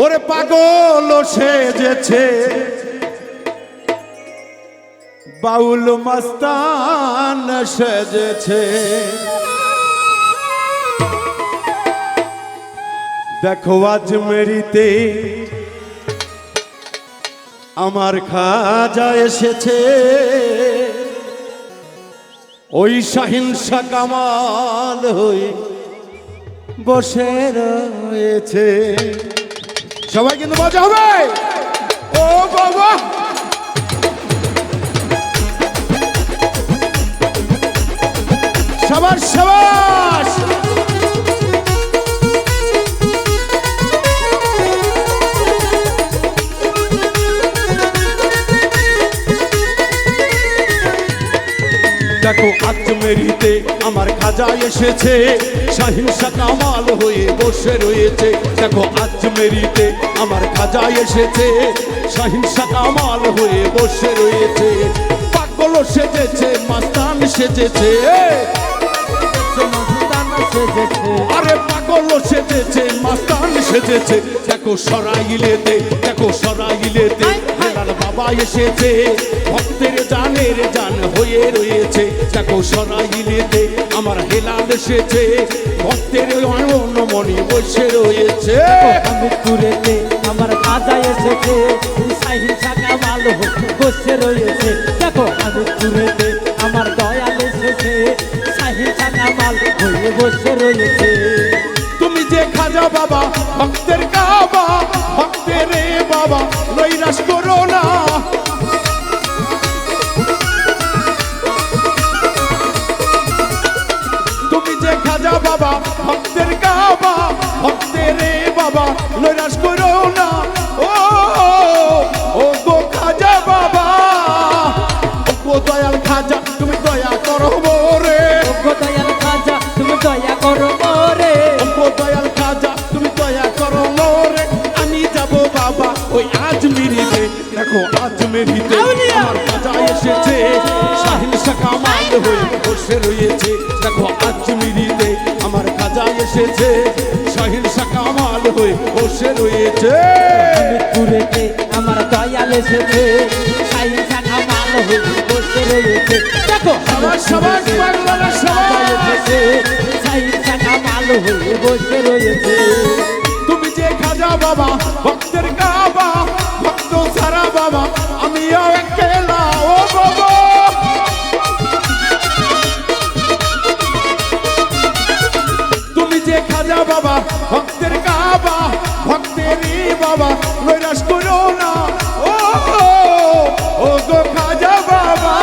ওরে পাগল সেজেছে। বাউল মস্তান সেজেছে। দেখো আজ মেরিতে আমার খাজা এসেছে। ওই সহিংসা কামাল হয়ে বসে রয়েছে। সবাই কিন্তু মজা হবে। ও বাবা সবার সবাস দেখো আজ মেরিতে আমার খাজা এসেছে। সহিংসা কামাল হয়ে বসে রয়েছে। দেখো আজ মেরিতে আমার খাজা এসেছে। সহিংসা কামাল হয়ে বসে রয়েছে। পাগল সেজেছে। মাস্তান সেজেছে। আরে পাগল সেজেছে, মাস্তান সেজেছে। দেখো সরাইলেতে দেখো সরাইলেতে। হেলাল বাবা এসেছে। ভক্তের জানের জান হয়ে রয়েছে। দেখো সরাইলেতে আমার হেলাল এসেছে। ভক্তের মনি বসে রয়েছে। আমার কাজা এসেছে। বসে রয়েছে। আউলিয়া! আমার খাজা এসেছে। শাহিন শাখা মাল হয়ে। বসে রয়েছে। দেখো আজমিরিতে আমার খাজা এসেছে। শাহিন শাখা মাল হয়ে বসে রয়েছে। মৃত্যুরেতে আমার দয়াল এসেছে। সাহিল শাখা মাল হয়ে বসে রয়েছে। দেখো সবাই সবাই বাংলার সবাই। এসেছে। সাহিল শাখা মাল হয়ে বসে রয়েছে। তুমি যে খাজা বাবা ভক্তের কাবা ভক্ত সারা বাবা গো খাজা বাবা।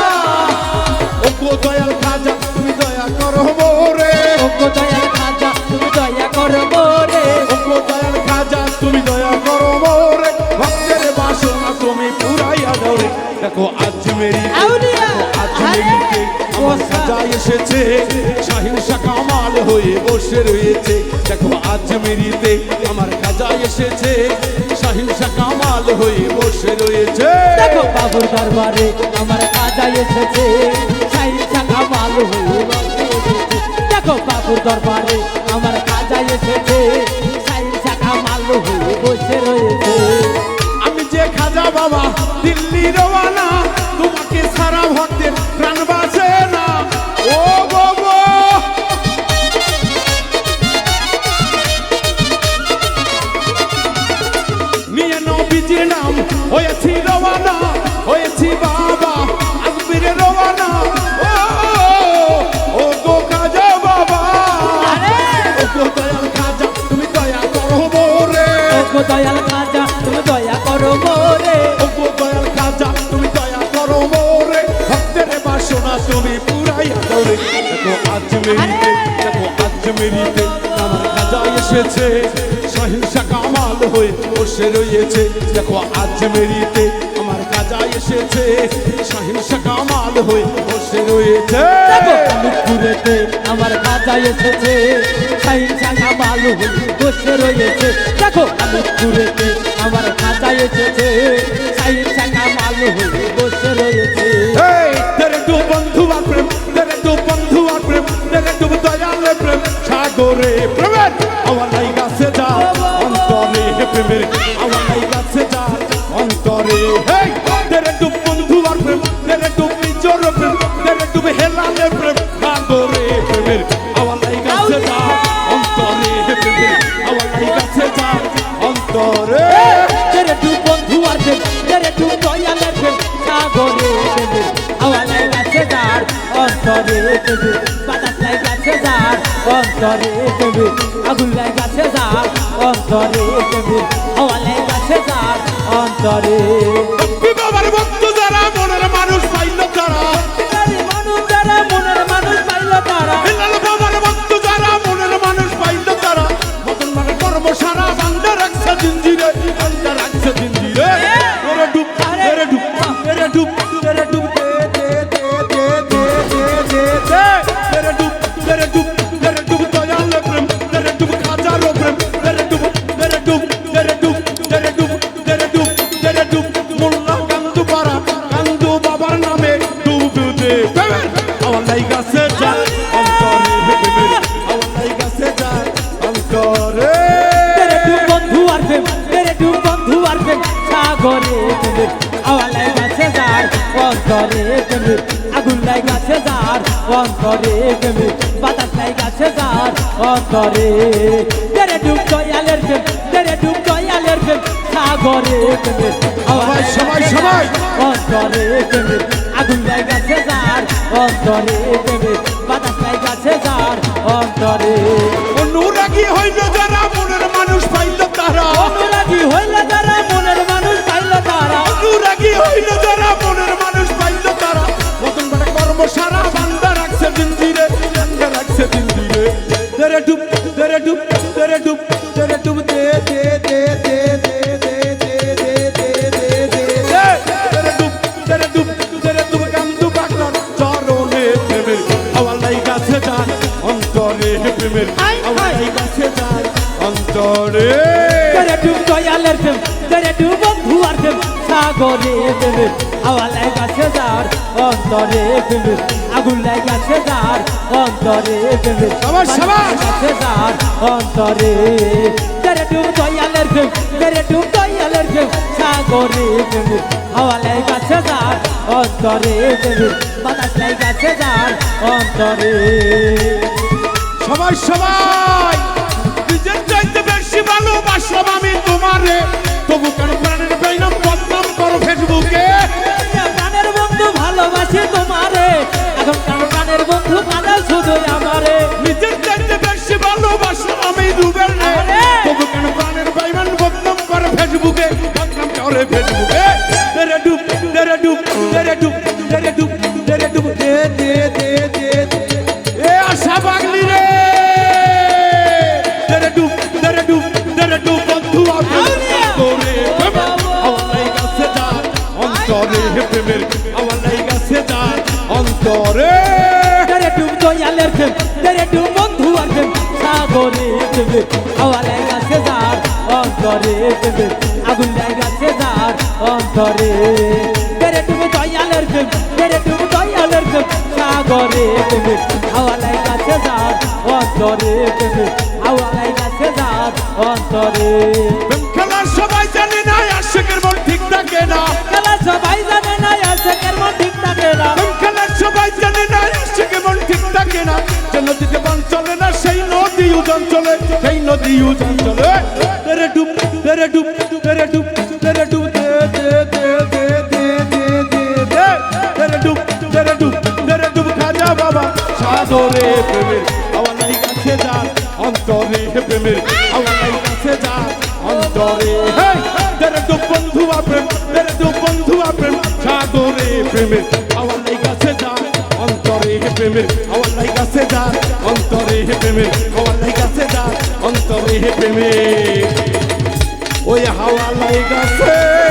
ও গো দয়াল খাজা তুমি দয়া করো মোরে। ওগো দয়াল খাজা তুমি দয়া করো মোরে। ও গো দয়াল খাজা তুমি দয়া করো মোরে। ভক্তের বাসনা তুমি পুরাইয়া দাও দেখো আজ মেরি আউলিয়া! খাজা এসেছে। কামাল হয়ে বসে রয়েছে। দেখো আজ মেরিতে আমার খাজা এসেছে। শাহিন কামাল হয়ে বসে রয়েছে। দেখো বাবুর দরবারে আমার খাজা এসেছে। সাইল শাখা মাল হয়ে দেখো বাবুর দরবারে আমার খাজা এসেছে। সাইল শাখা মাল হয়ে বসে রয়েছে। আমি যে খাজা বাবা দিল্লি রওয়ানা। হয়েছি রওয়ানা হয়েছি বাবা আজমিরে রওয়ানা। ও ও গো খাজা বাবা। ও গো দয়াল খাজা তুমি দয়া করো মোরে। দয়াল খাজা তুমি দয়া করো মোরে। ওগো দয়াল খাজা তুমি দয়া করো মোরে। ভক্তের বাসনা তুমি পুরাইয়া দৌড়ে দেখো আজ মেরিতে দেখো আজ মেরিতে আমার খাজা এসেছে। সহিংসা হয়ে বসে রয়েছে। দেখো আজ মেরিতে আমার খাজা এসেছে। সহিংসা কামাল হয়ে বসে রয়েছে। মৃত্যুরেতে আমার খাজা এসেছে। সাইল শাখা মাল হয়ে বসে রয়েছে। দেখো মৃত্যুরেতে আমার খাজা এসেছে। সাইল শাখা মাল হয়ে বসে রয়েছে। প্রেম তেরে দু বন্ধু প্রেম প্রেম। সাগরে প্রেমের আমার নাই অন্তরে প্রেমে বাতাস লাই গাছে যার অন্তরে প্রেমে আগুন লাই গাছে যার অন্তরে প্রেমে আওয়ালে গাছে যার অন্তরে বাবার ভক্ত যারা মনের মানুষ পাইল তারা। মানুষ যারা মনের মানুষ পাইল তারা। হেলাল ভক্ত যারা মনের মানুষ পাইল তারা। মতন মানে কর্ম সারা বান্দা রাখছে কুমির আওয়া লাগাছে যার অন্তরে কুমির আগুন লাগাছে যার অন্তরে কুমির বাতাস লাগাছে যার অন্তরে। তেরে ডুব দয়ালের প্রেম তেরে ডুব দয়ালের প্রেম সাগরে কুমির আওয়া সবাই সবাই। অন্তরে কুমির আগুন লাগাছে যার অন্তরে কুমির বাতাস যার অন্তরে। অনুরাগী হইল যেন তেরে ডুব দয়ালের প্রেম তেরে ডুব বন্ধু আর প্রেম। সাগরে প্রেমে আওয়ালাই গাছে যার অন্তরে প্রেমে। আগুন লাই গাছে যার অন্তরে প্রেমে। সাবাস, সাবাস। গাছে যার অন্তরে। তেরে ডুব দয়ালের প্রেম তেরে ডুব দয়ালের প্রেম। সাগরে প্রেমে আওয়ালাই গাছে যার অন্তরে প্রেমে। বাতাস লাই গাছে যার অন্তরে। সবাই সবাই ভালোবাসলাম আমি তোমারে। তবু কেন প্রাণের বেইনাম বদনাম করো ফেসবুকে? প্রাণের বন্ধু ভালোবাসি তোমারে। এখন প্রাণের বন্ধু কাঁদা শুধু অন্তরে প্রেমের আওয়ালাই গাছে যার অন্তরে। তেরে ডুব দয়ালের প্রেম, তেরে ডুব বন্ধু আর প্রেম, সাগরে প্রেমে আওয়ালাই গাছে যার অন্তরে প্রেমে, আগুন লাই গাছে যার অন্তরে। তেরে ডুব দয়ালের প্রেম, তেরে ডুব দয়ালের প্রেম, সাগরে প্রেমে আওয়ালাই গাছে যার অন্তরে প্রেমে আওয়ালাই গাছে যার অন্তরে। থাকে না। খেলা সবাই জানে না আছে কেমন ঠিক থাকে না। খেলার সবাই জানে না আশেকের মন ঠিক থাকে না। যে নদীতে বান চলে না সেই নদী উজান চলে সেই নদী উজান চলে। তেরে ডুব তেরে ডুব তেরে ডুব তেরে ডুব দে দে দে দে দে দে দে দে। তেরে ডুব তেরে ডুব তেরে ডুব খাজা বাবা। সাদরে প্রেমের আওয়ালাই কাছে যান অন্তরে প্রেমের আওয়ালাই কাছে যান অন্তরে। বন্ধু আপন তেরে তো বন্ধু আপন সাদরে প্রেমে আমার লাই গাছে যা অন্তরে হে প্রেমে। আমার লাই গাছে যা অন্তরে হে প্রেমে। আমার লাই গাছে যা অন্তরে প্রেমে। ওই হাওয়া লাই গাছে